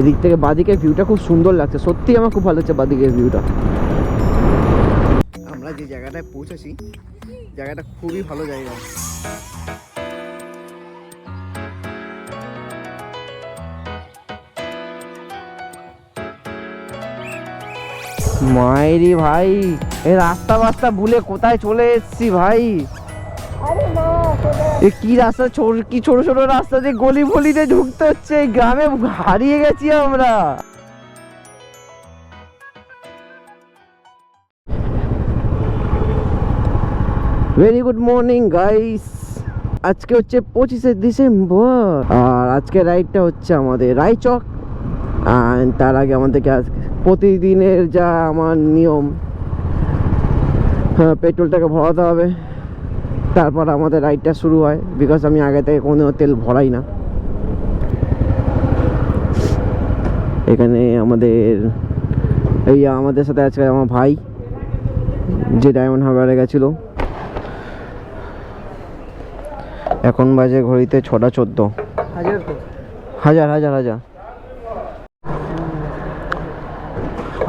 এদিক থেকে বাদিকের ভিউটা খুব সুন্দর লাগছে। সত্যি আমার খুব ভালো লাগছে বাদিকের ভিউটা আমরা যে জায়গাটায় পৌঁছেছি জায়গাটা খুবই ভালো জায়গা। মায়েরি ভাই এই রাস্তা বাস্তা ভুলে কোথায় চলে এসেছি ভাই? কি রাস্তা? ছোট কি ছোট ছোট রাস্তা দিয়ে গলি ফলিতে ঢুকতে হচ্ছে? এই গ্রামে হারিয়ে গেছি আমরা। ভেরি গুড মর্নিং গাইস আজকে হচ্ছে পঁচিশে ডিসেম্বর। আর আজকে রাইডটা হচ্ছে আমাদের রায়চক। তার আগে আমাদেরকে আজ প্রতিদিনের যা আমার নিয়ম হ্যাঁ পেট্রোলটাকে ভরাতে হবে। তারপর আমাদের রাইডটা শুরু হয় বিকজ আমি আগে থেকে কোনো তেল ভরাই না। এখানে আমাদের এই আমাদের সাথে আজকে আমার ভাই যে ডায়মন্ড হারবারে গেছিল। এখন বাজে ঘড়িতে ছটা চোদ্দ। হাজার হাজার হাজার হাজার।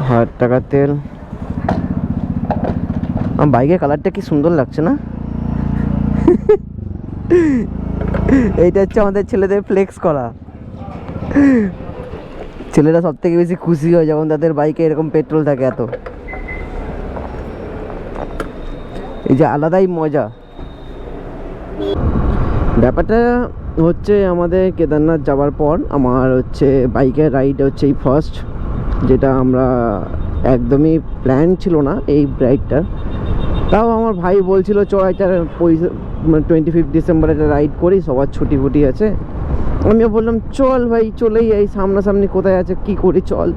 হাজার টাকার তেল। বাইকের কালারটা কি সুন্দর লাগছে না? এইটা হচ্ছে আমাদের ছেলেদের ফ্লেক্স করা। ছেলেরা সব থেকে বেশি খুশি হয় যখন তাদের বাইকে এরকম পেট্রোল থাকে এত। এই যে আলাদাই মজা। ব্যাপারটা হচ্ছে আমাদের কেদারনাথ যাওয়ার পর আমার হচ্ছে বাইকের রাইড হচ্ছে এই ফার্স্ট যেটা আমরা একদমই প্ল্যান ছিল না এই রাইডটার তাও আমার ভাই বলছিল চ এটা পয়সা মানে টোয়েন্টি ফিফথ ডিসেম্বর একটা রাইড করি, সবার ছুটি ফুটি আছে। আমিও বললাম, চল ভাই, চলেই এই সামনাসামনি কোথায় আছে, কি করি, চল।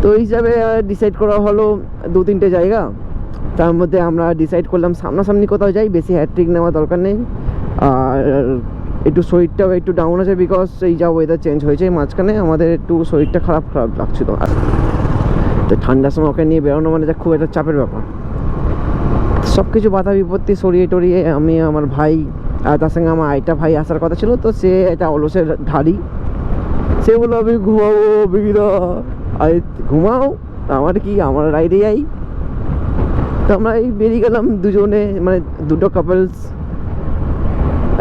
তো ওই হিসাবে ডিসাইড করা হলো দু তিনটে জায়গা। তার মধ্যে আমরা ডিসাইড করলাম সামনাসামনি কোথাও যাই, বেশি হ্যাট্রিক নেওয়া দরকার নেই। আর একটু শরীরটাও একটু ডাউন আছে বিকজ এই যা ওয়েদার চেঞ্জ হয়েছে এই মাঝখানে, আমাদের একটু শরীরটা খারাপ খারাপ লাগছিল। তো ঠান্ডার সময় ওকে নিয়ে বেরোনো মানে যা খুব একটা চাপের ব্যাপার। সব কিছু বাধা বিপত্তি সরিয়ে টরিয়ে আমি আমার ভাই আর তার সঙ্গে আমার আইটা ভাই আসার কথা ছিল, তো সে এটা অলসের ধারী সে বলল, আমি ঘুমাবো বিগিরা আরে, ঘুমাও, আমার কি, আমার রাইডে যাই? তো আমরা এই বেরিয়ে গেলাম দুজনে মানে দুটো কাপলস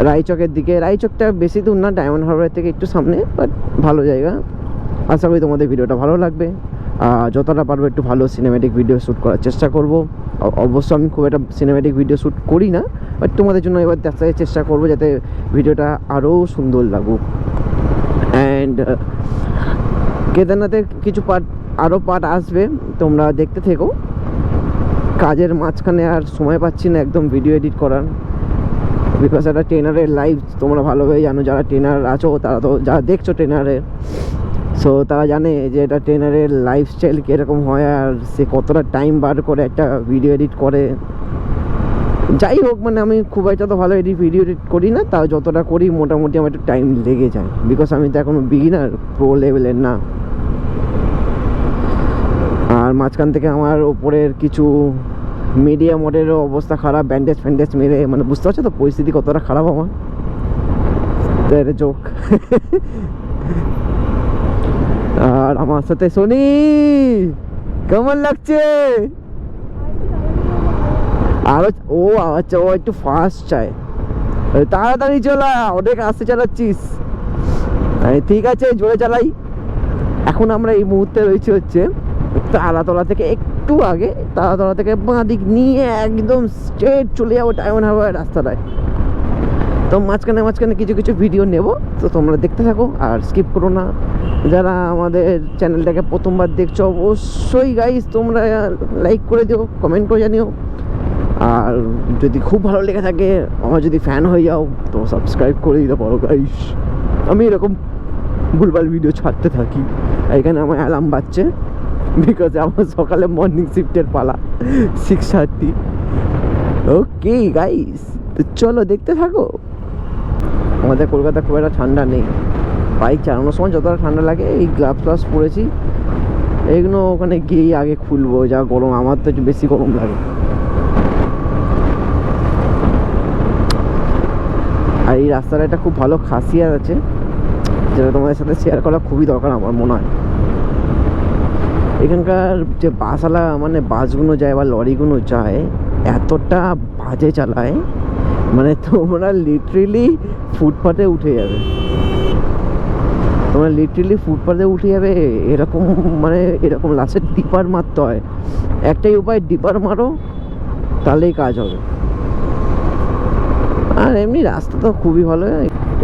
রায়চকের দিকে। রায়চকটা বেশি দূর না ডায়মন্ড হারবার থেকে একটু সামনে বাট ভালো জায়গা। আশা করি তোমাদের ভিডিওটা ভালো লাগবে। যতটা পারব একটু ভালো সিনেমেটিক ভিডিও শ্যুট করার চেষ্টা করব। অবশ্য আমি খুব একটা সিনেমেটিক ভিডিও শ্যুট করি না বাট তোমাদের জন্য এবার দেখাতে চেষ্টা করব যাতে ভিডিওটা আরও সুন্দর লাগুক। অ্যান্ড কেদারনাথের কিছু পার্ট আরও পার্ট আসবে, তোমরা দেখতে থেকো। কাজের মাঝখানে আর সময় পাচ্ছি না একদম ভিডিও এডিট করার। বিকজ একটা ট্রেনারের লাইভ তোমরা ভালোভাবে জানো, যারা ট্রেনার আছো, তারা তো, যারা দেখছ ট্রেনারের সো তারা জানে যে এটা ট্রেনারের লাইফস্টাইল কীরকম হয় আর সে কতটা টাইম বার করে একটা ভিডিও এডিট করে। যাই হোক মানে আমি খুব একটা তো ভালো এডিট ভিডিও এডিট করি না, তাও যতটা করি মোটামুটি আমার একটু টাইম লেগে যায়। বিকজ আমি তো এখনও বিগিনার প্রো লেভেলের না। আর মাঝখান থেকে আমার ওপরের কিছু মিডিয়া মোডেরও অবস্থা খারাপ ব্যান্ডেজ ফ্যান্ডেজ মেরে মানে বুঝতে পারছ তো পরিস্থিতি কতটা খারাপ আমার? তো এটা চোখ আর আমার সাথে শনি কেমন লাগছে? আরও ও আচ্ছা ও একটু ফাস্ট চায়। তাড়াতাড়ি চলা, অনেক আস্তে চালাচ্ছিস। ঠিক আছে, জোরে চালাই। এখন আমরা এই মুহূর্তে রয়েছে হচ্ছে তারাতলা থেকে একটু আগে, তারাতলা থেকে বাঁ দিক নিয়ে একদম স্ট্রেট চলে যাব ডায়মন্ড হারবার রাস্তাটায়। তো মাঝখানে মাঝখানে কিছু কিছু ভিডিও নেব, তো তোমরা দেখতে থাকো আর স্কিপ করো না। যারা আমাদের চ্যানেলটাকে প্রথমবার দেখছ, অবশ্যই গাইস তোমরা লাইক করে দিও কমেন্ট করে জানিও। আর যদি খুব ভালো লেগে থাকে, আমার যদি ফ্যান হয়ে যাও, তো সাবস্ক্রাইব করে দিতে পারো গাইস আমি এরকম ভুলভাল ভিডিও ছাড়তে থাকি। এখানে আমার অ্যালার্ম বাজছে বিকজ আমার সকালে মর্নিং শিফটের পালা সিক্স থার্টি ওকে গাইস তো চলো দেখতে থাকো। আমাদের কলকাতা খুব একটা ঠান্ডা নেই। বাইক চালানোর সময় যতটা ঠান্ডা লাগে, এই গ্লাভস গ্লাভস পরেছি। এগুলো ওখানে গিয়েই আগে খুলবো, যা গরম, আমার তো একটু বেশি গরম লাগে। আর এই রাস্তাটা একটা খুব ভালো খাসিয়াত আছে, যেটা তোমাদের সাথে শেয়ার করা খুবই দরকার আমার মনে হয়। এখানকার যে বাসওয়ালা মানে বাসগুলো যায় বা লরিগুলো যায়, এতটা বাজে চালায় মানে তোমরা লিটারেলি ফুটপাতে উঠে যাবে। তোমরা লিটারেলি ফুটপাতে উঠে যাবে, এরকম মানে এরকম লাশের ডিপার মারতে হয়। একটাই উপায় ডিপার মারো, তাহলেই কাজ হবে। আর এমনি রাস্তা তো খুবই ভালো,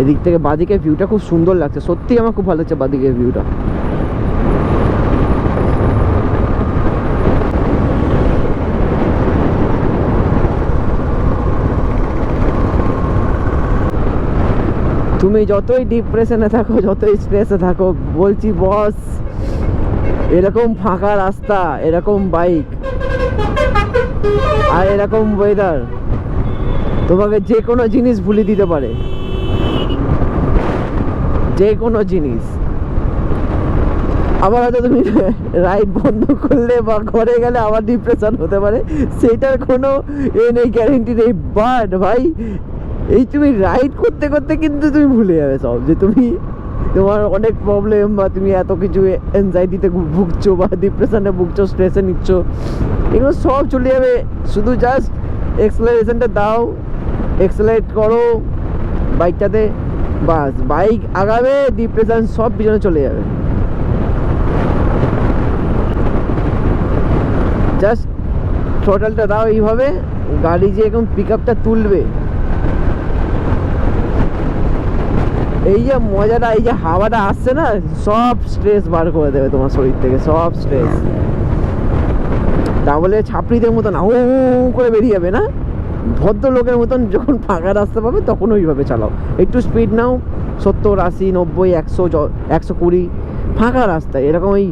এদিক থেকে বাদিকের ভিউটা খুব সুন্দর লাগছে। সত্যি আমার খুব ভালো লাগছে বাদিকের ভিউটা তুমি যতই ডিপ্রেশনে থাকো, যতই স্ট্রেসে থাকো, বলছি বস এরকম ফাঁকা রাস্তা, এরকম বাইক আর এরকম ওয়েদার তোমাকে যে কোনো জিনিস ভুলে দিতে পারে। যে কোনো জিনিস। আবার হয়তো তুমি রাইড বন্ধ করলে বা ঘরে গেলে আবার ডিপ্রেশন হতে পারে, সেটার কোনো এ নেই গ্যারেন্টি নেই বাট ভাই এই তুমি রাইড করতে করতে কিন্তু তুমি ভুলে যাবে সব, যে তুমি তোমার অনেক প্রবলেম বা তুমি এত কিছু অ্যাংজাইটিতে ভুগছো বা ডিপ্রেশনে ভুগছো স্ট্রেসে নিচ্ছ, এগুলো সব চলে যাবে। শুধু জাস্ট এক্সেলারেশনটা দাও এক্সেলারেট করো বাইকটাতে বাস বাইক আগাবে ডিপ্রেশন সব পিছনে চলে যাবে। জাস্ট থ্রোটলটা দাও এইভাবে, গাড়ি যে এখন পিক আপটা তুলবে এই যে মজাটা, এই যে হাওয়াটা আসছে না, সব স্ট্রেস বার করে দেবে তোমার শরীর থেকে, সব স্ট্রেস তা বলে ছাপড়িদের মতন ও করে বেরিয়ে যাবে না? ভদ্রলোকের মতন যখন ফাঁকা রাস্তা পাবে, তখন ওইভাবে চালাও। একটু স্পিড নাও, সত্তর, আশি, নব্বই, একশো একশো কুড়ি, ফাঁকা রাস্তায়। এরকম ওই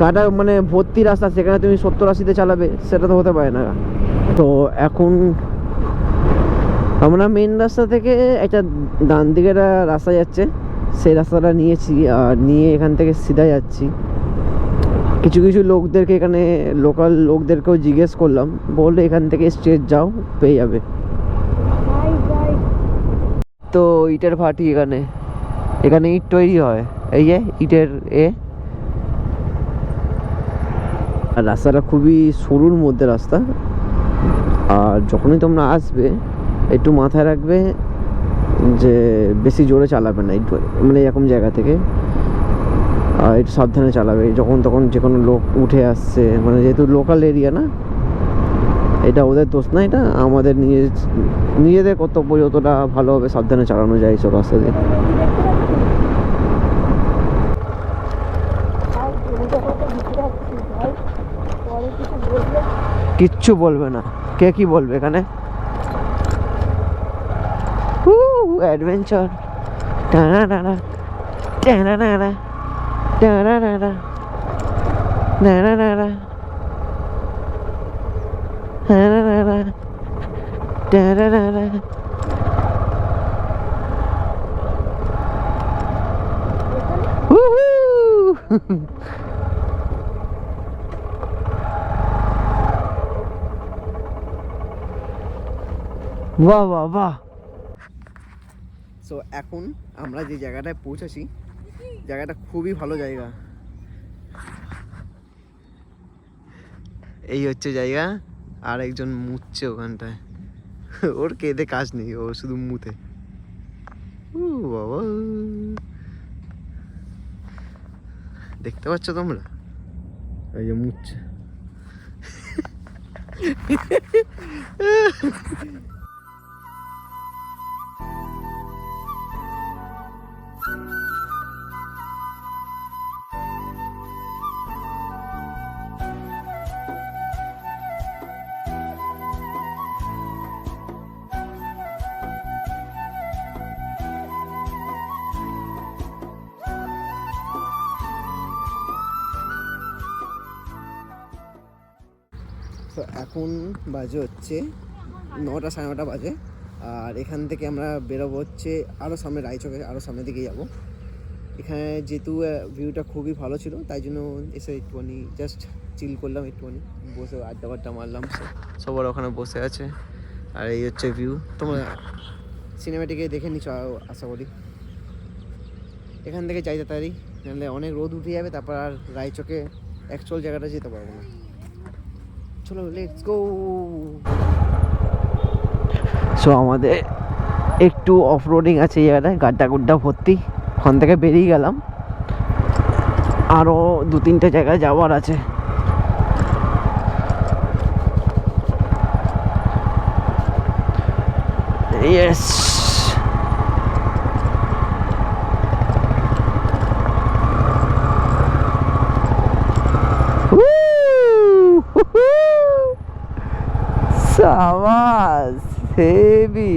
কাটা মানে ভর্তি রাস্তা, সেখানে তুমি সত্তর, আশিতে চালাবে, সেটা তো হতে পারে না। তো এখন আমরা মেন রাস্তা থেকে একটা ডান দিকে একটা রাস্তা যাচ্ছে। সেই রাস্তাটা নিয়েছি আর নিয়ে এখান থেকে সিধা যাচ্ছি। কিছু কিছু লোকদেরকে এখানে লোকাল লোকদেরকেও জিজ্ঞেস করলাম। বললে এখান থেকে স্ট্রেট যাও, পেয়ে যাবে। তো ইটের ফাটি এখানে। এখানে ইট তৈরি হয়। এই যে ইটের এ। আর রাস্তাটা খুবই সরুর মধ্যে রাস্তা। আর যখনই তোমরা আসবে একটু মাথায় রাখবে যে বেশি জোরে চালাবে না, একটু মানে এরকম জায়গা থেকে। আর একটু সাবধানে চালাবে, যখন তখন যে কোনো লোক উঠে আসছে মানে যেহেতু লোকাল এরিয়া না, এটা ওদের দোষ না, এটা আমাদের নিজে নিজেদের কর্তব্য যতটা ভালোভাবে সাবধানে চালানো যায় এইসব রাস্তা দিয়ে। কিচ্ছু বলবে না। কে কি বলবে এখানে? adventure. Da da da da. Da da da da. Da da da da. Da da da da. Da da da da. Da da da da. Woohoo! Wow wow वाह সো এখন আমরা যে জায়গাটায় পৌঁছেছি, জায়গাটা খুবই ভালো জায়গা। এই হচ্ছে জায়গা, আর একজন মুতছে ওখানটায়। ওর কেঁদে কাজ নেই, ও শুধু মুতে। বাবা। দেখতে পাচ্ছ তোমরা? এই যে মুতছে। এখন বাজে হচ্ছে নটা সাড়ে নটা বাজে। আর এখান থেকে আমরা বেরোবো হচ্ছে আরও সামনে রায়চকে আরও সামনের দিকে যাব। এখানে যেহেতু ভিউটা খুবই ভালো ছিল, তাই জন্য এসে একটুখানি জাস্ট চিল করলাম, একটুখানি বসে আড্ডা বাড্ডা মারলাম। সবার ওখানে বসে আছে। আর এই হচ্ছে ভিউ তোমরা সিনেমাটিকে দেখে নিচ্ছ আশা করি। এখান থেকে যাই তাড়াতাড়ি, নাহলে অনেক রোদ উঠে যাবে, তারপর আর রায়চকে অ্যাকচুয়াল জায়গাটা যেতে পারব না। চলো লেটস গো সো আমাদের একটু অফ রোডিং আছে জায়গাটায় গাড্ডা গুড্ডা ভর্তি। ওখান থেকে বেরিয়ে গেলাম। আরও দু তিনটে জায়গায় যাওয়ার আছে। ইয়েস সাবাস হেভি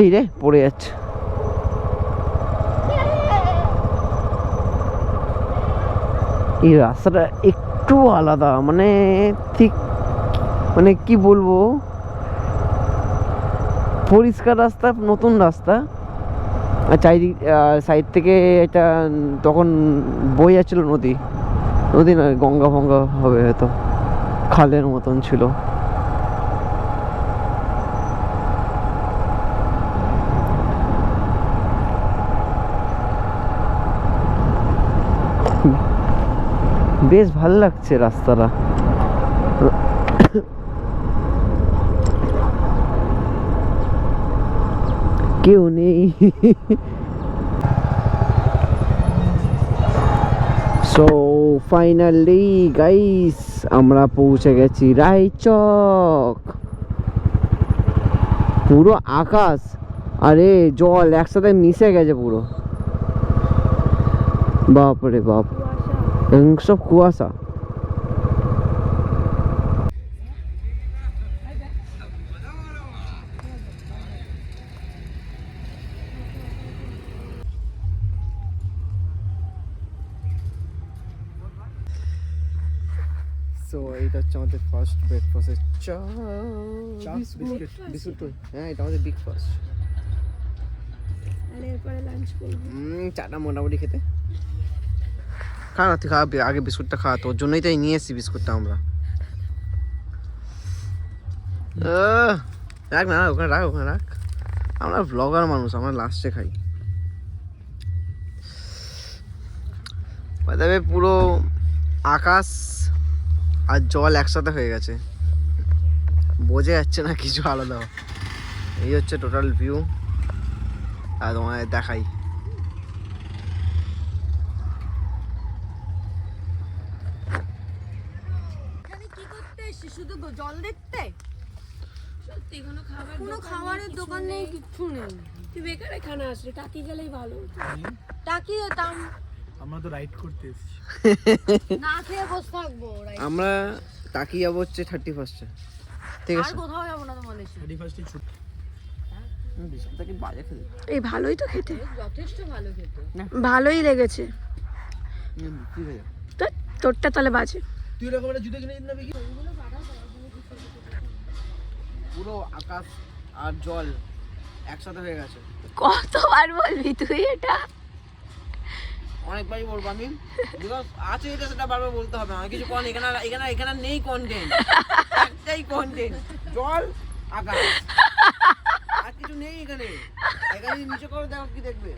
এই রে, পড়ে যাচ্ছে। এই রাস্তাটা একটু আলাদা মানে ঠিক মানে কি বলব? পরিষ্কার রাস্তা, নতুন রাস্তা। চারিদিক সাইড থেকে এটা তখন বয়ে যাচ্ছিল নদী। নদী না গঙ্গা ফঙ্গা হবে হয়তো, খালের মতন ছিল। বেশ ভালো লাগছে রাস্তাটা। কেউ নেই। সো ফাইনালি গাইস আমরা পৌঁছে গেছি রায়চক। পুরো আকাশ, আরে জল একসাথে মিশে গেছে পুরো। বাপরে বাপ। সব কুয়াশা সো এটা হচ্ছে আমাদের ফার্স্ট ব্রেকফাস্টের চা চা, বিস্কুট বিস্কুট। হ্যাঁ এটা আমাদের ব্রেকফাস্ট আর এরপরে লাঞ্চ করব। চাটা মোটামুটি খেতে। খা না তুই খা আগে- আগে বিস্কুটটা খা তোর জন্যই তাই নিয়ে এসেছি বিস্কুটটা আমরা। রাখ না ওখানে রাখ ওখানে রাখ। আমরা ব্লগার মানুষ আমরা লাস্টে খাই। তবে পুরো আকাশ আর জল একসাথে হয়ে গেছে। বোঝা যাচ্ছে না কিছু আলাদা। এই হচ্ছে টোটাল ভিউ আর তোমায় দেখাই। এখানে কি করতে এসেছি শুধু জল দেখতে? সত্যি কোনো খাবার কোনো খাবারের কিছু দোকান নেই কিচ্ছু নেই। তুই বেকার এখানে আসলি? টাকি গেলেই ভালো। টাকি যেতাম। আমরা তো রাইড করতে এসেছি। না খেয়ে বসে থাকব আমরা তাকিয়ে যাব হচ্ছে থার্টি ফার্স্টে ঠিক আর আছে? কোথাও যাব না তোমাদের সাথে। থার্টি ফার্স্টে ছুটি। কি বাজে এই ভালোই তো খেতে। যথেষ্ট ভালো খেতে। ভালোই লেগেছে। তো তোরটা তাহলে বাজে। তুই এরকম একটা জুতো কিনে দিন না বিকি পুরো আকাশ আর জল একসাথে হয়ে গেছে। কতবার বলবি তুই এটা? অনেকবারই বলব আমি। বিকজ আছে এটা, সেটা বারবার বলতে হবে। আমার কিছু কন, এখানে এখানে এখানে নেই কন্টেন্ট একটাই কন্টেন্ট জল, আকাশ। আর কিছু নেই এখানে। এখানে নিচে করে দেখো কি দেখবে।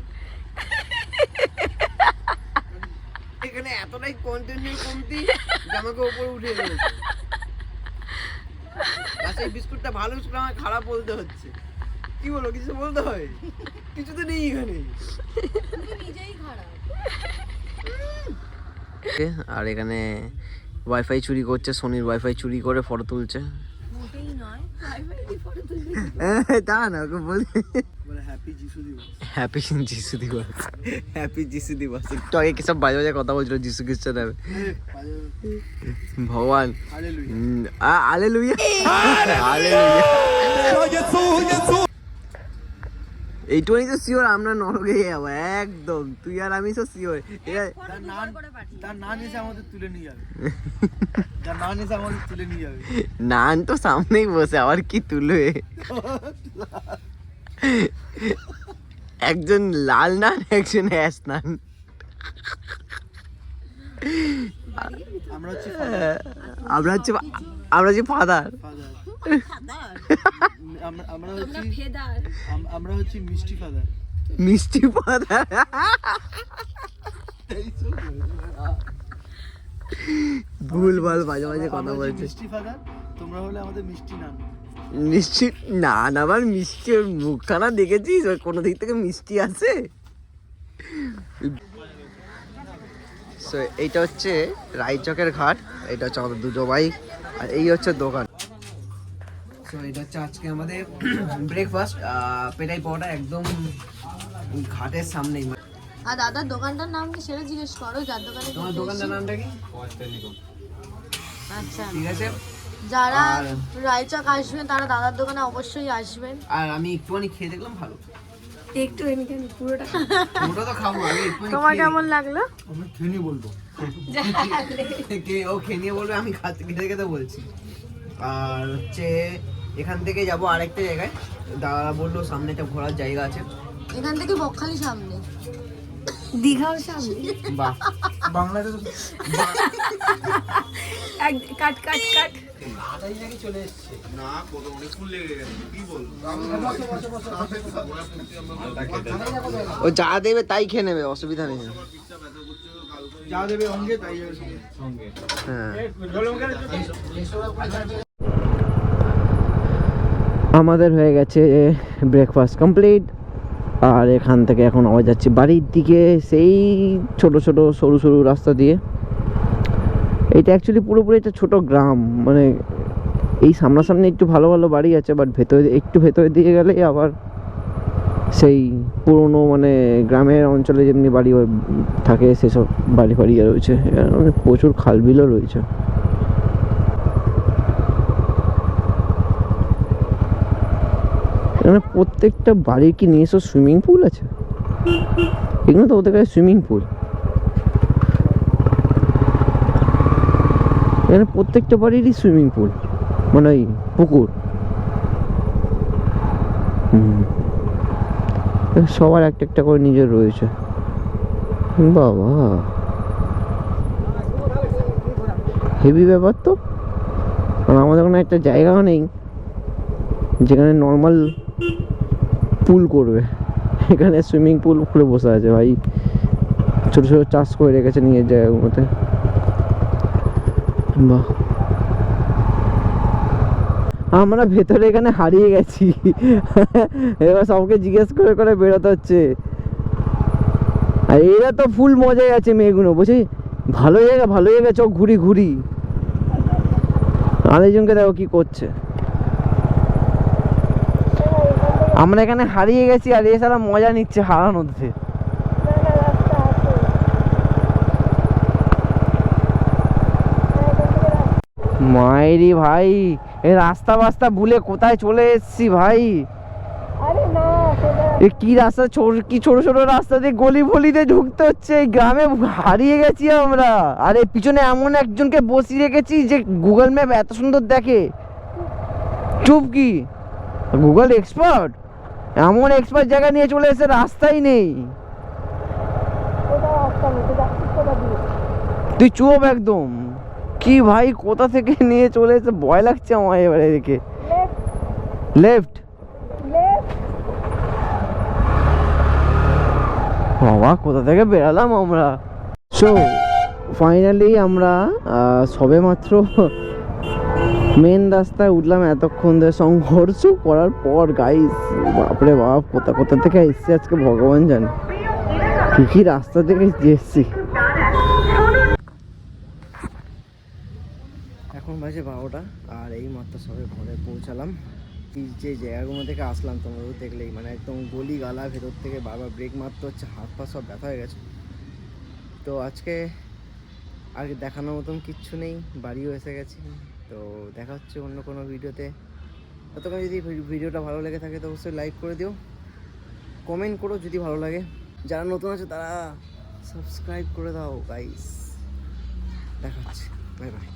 এখানে এতটাই কন্টেন্টের কমতি আমাকে উপরে উঠিয়ে দিয়েছে। আচ্ছা এই বিস্কুটটা ভালো বিস্কুট আমার খারাপ বলতে হচ্ছে। কি বলো কিছু বলতে হয়? কিছু তো নেই এখানে। আর এখানে ওয়াইফাই চুরি করছে সোনির ওয়াইফাই চুরি করে ফটো তুলছে। তা না ওকে বলি। হ্যাপি যিশু দিবস হ্যাপি যিশু দিবস হ্যাপি একটু আগে কিসব বাজে বাজে কথা বলছিল যিশু খ্রিস্ট নামে ভগবান। আলে লুইয়া আলে লুইয়া এইটুকুনি তো শিওর আমরা নরকে যাব একদম। তুই আর আমি তো শিওর তার নান তার নান এসে আমাদের তুলে নিয়ে যাবে। তার নান এসে আমাদের তুলে নিয়ে যাবে। নান তো সামনেই বসে আবার কি তুলবে? একজন লাল নান একজন অ্যাশ নান। আমরা হচ্ছে আমরা হচ্ছে আমরা হচ্ছে ফাদার। ফাদার? আমরা আমরা আমরা হচ্ছি আমরা হচ্ছি মিষ্টি ফাদার। মিষ্টি পাতা ভুল ভালো মাঝে মাঝে কথা বলছে। মিষ্টি ফাদার তোমরা হলে আমাদের মিষ্টি নান মিষ্টি না না আবার মিষ্টি মুখখানা দেখেছিস? কোনো দিক থেকে মিষ্টি আছে? সো এইটা হচ্ছে রায়চকের ঘাট এটা হচ্ছে আমাদের দুটো বাইক আর এই হচ্ছে দোকান। সো এটা হচ্ছে আজকে আমাদের ব্রেকফাস্ট পেটাই পাওয়াটা একদম ঘাটের সামনেই আর দাদার দোকানটার নাম কি সেটা জিজ্ঞেস করো যার দোকানে তোমার দোকানটার নামটা কি? আচ্ছা। ঠিক আছে। যারা রায়চক আসবেন তারা দাদার দোকানে অবশ্যই আসবেন। আর আমি একটুখানি খেয়ে দেখলাম ভালো। একটু এমনি পুরোটা? ওটা তো খাব আমি তোমার কেমন লাগল? আমরা খেয়ে বলব। কে- ও খেয়ে নিয়ে বলবে আমি খাতে খেতে খেতে বলছি। আর হচ্ছে এখান থেকে যাব আরেকটা জায়গায়। দাদা বলল সামনে একটা ঘোরার জায়গা আছে। এখান থেকে বকখালি সামনে। দীঘাও সামনে? বাহ। বাংলাদেশ এক কাট কাট কাট। ও যা দেবে তাই খেয়ে নেবে অসুবিধা নেই। যা দেবে অঙ্গে তাই যাবে সঙ্গে। হ্যাঁ। আমাদের হয়ে গেছে ব্রেকফাস্ট কমপ্লিট আর এখান থেকে এখন আবার যাচ্ছি বাড়ির দিকে, সেই ছোট ছোট সরু সরু রাস্তা দিয়ে। এটা অ্যাকচুয়ালি পুরোপুরি একটা ছোট গ্রাম মানে এই সামনাসামনি একটু ভালো ভালো বাড়ি আছে বাট ভেতরে, একটু ভেতরের দিকে গেলেই আবার সেই পুরনো মানে গ্রামের অঞ্চলে যেমনি বাড়ি থাকে, সেসব বাড়ি ফাড়ি রয়েছে। প্রচুর খালবিলও রয়েছে। এখানে প্রত্যেকটা বাড়ির কি নিজস্ব সুইমিং পুল আছে? এগুলো তো ওদের কাছে সুইমিং পুল। এখানে প্রত্যেকটা বাড়িরই সুইমিং পুল মানে ওই পুকুর। সবার একটা একটা করে নিজের রয়েছে। বাবা। হেভি ব্যাপার তো। আমাদের ওখানে একটা জায়গাও নেই, যেখানে নর্মাল পুল করবে। এখানে সুইমিং পুল খুলে বসে আছে ভাই। ছোটো ছোটো চাষ করে রেখেছে নিজের জায়গাগুলোতে বাহ। আমরা ভেতরে এখানে হারিয়ে গেছি। এবার সবকে জিজ্ঞেস করে করে বেরোতে হচ্ছে। আর এরা তো ফুল মজায় আছে মেয়েগুলো বলছি ভালো জায়গা ভালো জায়গা, চোখ ঘুরি ঘুরি। আরেকজনকে দেখো কি করছে। আমরা এখানে হারিয়ে গেছি আর এ সারা মজা নিচ্ছে হারানোতে মায়েরি ভাই এ রাস্তা বাস্তা ভুলে কোথায় চলে এসেছি ভাই? এ কি রাস্তা ছোট- কি ছোট ছোট রাস্তা দিয়ে গলি ফলিতে ঢুকতে হচ্ছে? এই গ্রামে হারিয়ে গেছি আমরা। আরে পিছনে এমন একজনকে বসিয়ে রেখেছি যে গুগল ম্যাপ এত সুন্দর দেখে। চুপ কি? Google expert? এমন এক্সপার্ট জায়গা নিয়ে চলে এসে রাস্তাই নেই। তুই চুপ একদম। কি ভাই কোথা থেকে নিয়ে চলে এসে ভয় লাগছে আমার এবারে দেখে? লেফট বাবা কোথা থেকে বেরালাম আমরা? সো ফাইনালি আমরা সবে মাত্র মেন রাস্তায় উঠলাম, এতক্ষণ ধরে সংঘর্ষ করার পর গাইস বাপরে বাপ, কোথা কোথা থেকে এসছি আজকে ভগবান জানে। কি কি রাস্তা থেকে এসছি এখন বাজে বারোটা, আর এই মাত্র সবে ঘরে পৌঁছালাম। যে জায়গাগুলো থেকে আসলাম, তোমরা দেখলেই মানে একদম গলি গালা, ভেতর থেকে বারবার ব্রেক মারতে হচ্ছে, হাত পা সব ব্যথা হয়ে গেছে। তো আজকে আর দেখানোর মতন কিচ্ছু নেই, বাড়িও এসে গেছি। তো দেখা হচ্ছে অন্য কোনো ভিডিওতে। ততক্ষণ যদি ভিডিওটা ভালো লেগে থাকে, তো অবশ্যই লাইক করে দিও। কমেন্ট করো যদি ভালো লাগে। যারা নতুন আছে, তারা সাবস্ক্রাইব করে দাও গাইস দেখা হচ্ছে। Bye bye